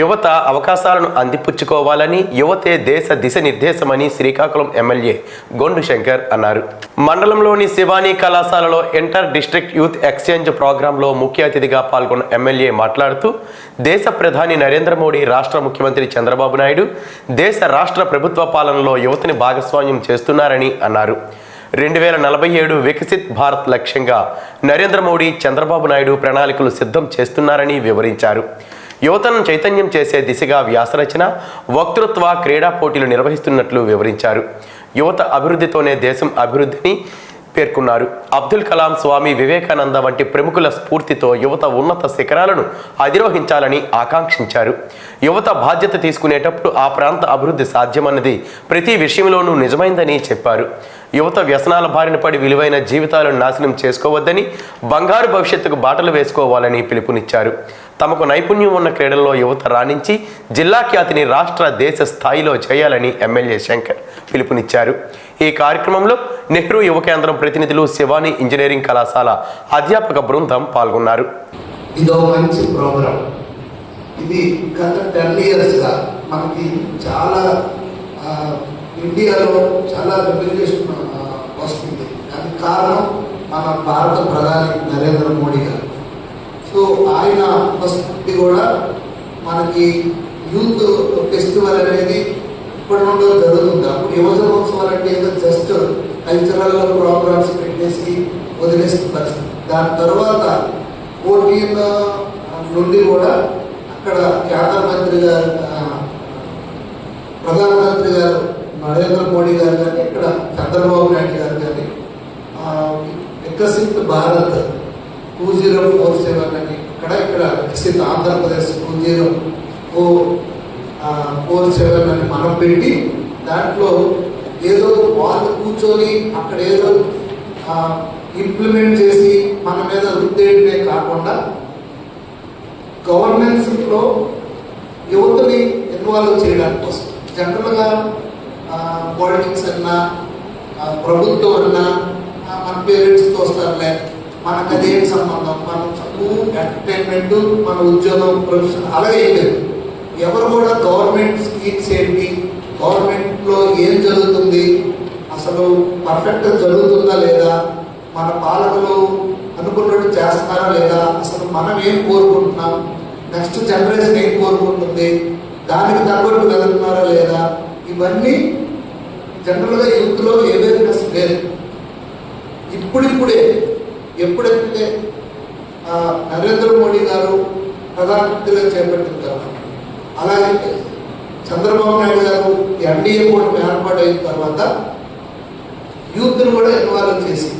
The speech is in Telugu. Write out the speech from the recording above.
యువత అవకాశాలను అందిపుచ్చుకోవాలని యువతే దేశ దిశ నిర్దేశమని శ్రీకాకుళం ఎమ్మెల్యే గొండు శంకర్ అన్నారు. మండలంలోని శివానీ కళాశాలలో ఇంటర్ డిస్ట్రిక్ట్ యూత్ ఎక్స్చేంజ్ ప్రోగ్రాంలో ముఖ్య అతిథిగా పాల్గొన్న ఎమ్మెల్యే మాట్లాడుతూ దేశ ప్రధాని నరేంద్ర మోడీ రాష్ట్ర ముఖ్యమంత్రి చంద్రబాబు నాయుడు దేశ రాష్ట్ర ప్రభుత్వ పాలనలో యువతని భాగస్వామ్యం చేస్తున్నారని అన్నారు. రెండు వేల నలభై ఏడు వికసిత్ భారత్ లక్ష్యంగా నరేంద్ర మోడీ చంద్రబాబు నాయుడు ప్రణాళికలు సిద్ధం చేస్తున్నారని వివరించారు. యువతను చైతన్యం చేసే దిశగా వ్యాసరచన వక్తృత్వ క్రీడా పోటీలు నిర్వహిస్తున్నట్లు వివరించారు. యువత అభివృద్ధితోనే దేశం అభివృద్ధిని పేర్కొన్నారు. అబ్దుల్ కలాం స్వామి వివేకానంద వంటి ప్రముఖుల స్ఫూర్తితో యువత ఉన్నత శిఖరాలను అధిరోహించాలని ఆకాంక్షించారు. యువత బాధ్యత తీసుకునేటప్పుడు ఆ ప్రాంత అభివృద్ధి సాధ్యమన్నది ప్రతి విషయంలోనూ నిజమైందని చెప్పారు. యువత వ్యసనాల బారిన పడి విలువైన జీవితాలను నాశనం చేసుకోవద్దని బంగారు భవిష్యత్తుకు బాటలు వేసుకోవాలని పిలుపునిచ్చారు. తమకు నైపుణ్యం ఉన్న క్రీడల్లో యువత రాణించి జిల్లా ఖ్యాతిని రాష్ట్ర దేశ స్థాయిలో చేయాలని ఎమ్మెల్యే శంకర్ పిలుపునిచ్చారు. ఈ కార్యక్రమంలో నెహ్రూ యువ కేంద్రం ప్రతినిధులు శివాని ఇంజనీరింగ్ కళాశాల అధ్యాపక బృందం పాల్గొన్నారు. ఇదో మంచి ప్రోగ్రాం. ఇది గత టెన్ ఇయర్స్గా మనకి చాలా ఇండియాలో చాలా రెవల్యూషన్ వస్తుంది అది కారణం మన భారత ప్రధాని నరేంద్ర మోడీ గారు. సో ఆయన ఫస్ట్ కూడా మనకి యూత్ ఫెస్టివల్ అనేది ఇప్పటి నుండి జరుగుతుంది. అప్పుడు యువజనోత్సవాలు అంటే ఏదో జస్ట్ కల్చరల్ ప్రోగ్రామ్స్ పెట్టేసి వదిలేసిన పరిస్థితి. దాని తర్వాత ఫోర్టీన్ నుండి కూడా అక్కడ కేంద్ర మంత్రి గారు ఆ, ప్రధానమంత్రి గారు నరేంద్ర మోడీ గారు కానీ ఇక్కడ చంద్రబాబు నాయుడు గారు కానీ ఆ, Viksit Bharat two zero four seven అని ఇక్కడ ఇక్కడ Viksit Andhra Pradesh two zero four four seven అని మనం పెట్టి దాంట్లో ఏదో వాళ్ళు కూర్చొని అక్కడ ఏదో ఇంప్లిమెంట్ చేసి మన మీద రుద్దేయడమే కాకుండా గవర్నెన్స్లో యువతని ఇన్వాల్వ్ చేయడానికి కోసం జనరల్గా పాలిటిక్స్ అన్నా ప్రభుత్వం అన్నా మన పేరెంట్స్తో వస్తారులే. మనకు అదేం సంబంధం? మన చదువు ఎంటర్టైన్మెంట్ మన ఉద్యోగం ప్రొఫెషన్ అలాగే ఏం లేదు. ఎవరు కూడా గవర్నమెంట్ స్కీమ్స్ ఏంటి? గవర్నమెంట్లో ఏం జరుగుతుంది? అసలు పర్ఫెక్ట్ జరుగుతుందా లేదా? మన పాలకులు అనుకున్నట్టు చేస్తున్నారా లేదా? అసలు మనం ఏం కోరుకుంటున్నాం? నెక్స్ట్ జనరేషన్ ఏం కోరుకుంటుంది? దానికి తగ్గట్టు వెళ్తున్నారా లేదా? ఇవన్నీ జనరల్గా యూత్లో అవేర్నెస్ లేదు. ఇప్పుడిప్పుడే ఎప్పుడైతే నరేంద్ర మోడీ గారు ప్రధానమంత్రిగా చేపట్టిన తర్వాత అలాగే చంద్రబాబు నాయుడు గారు ఎన్డీఏ కూడా ఏర్పాటు అయిన తర్వాత యూత్ను కూడా ఇన్వాల్వ్ చేసి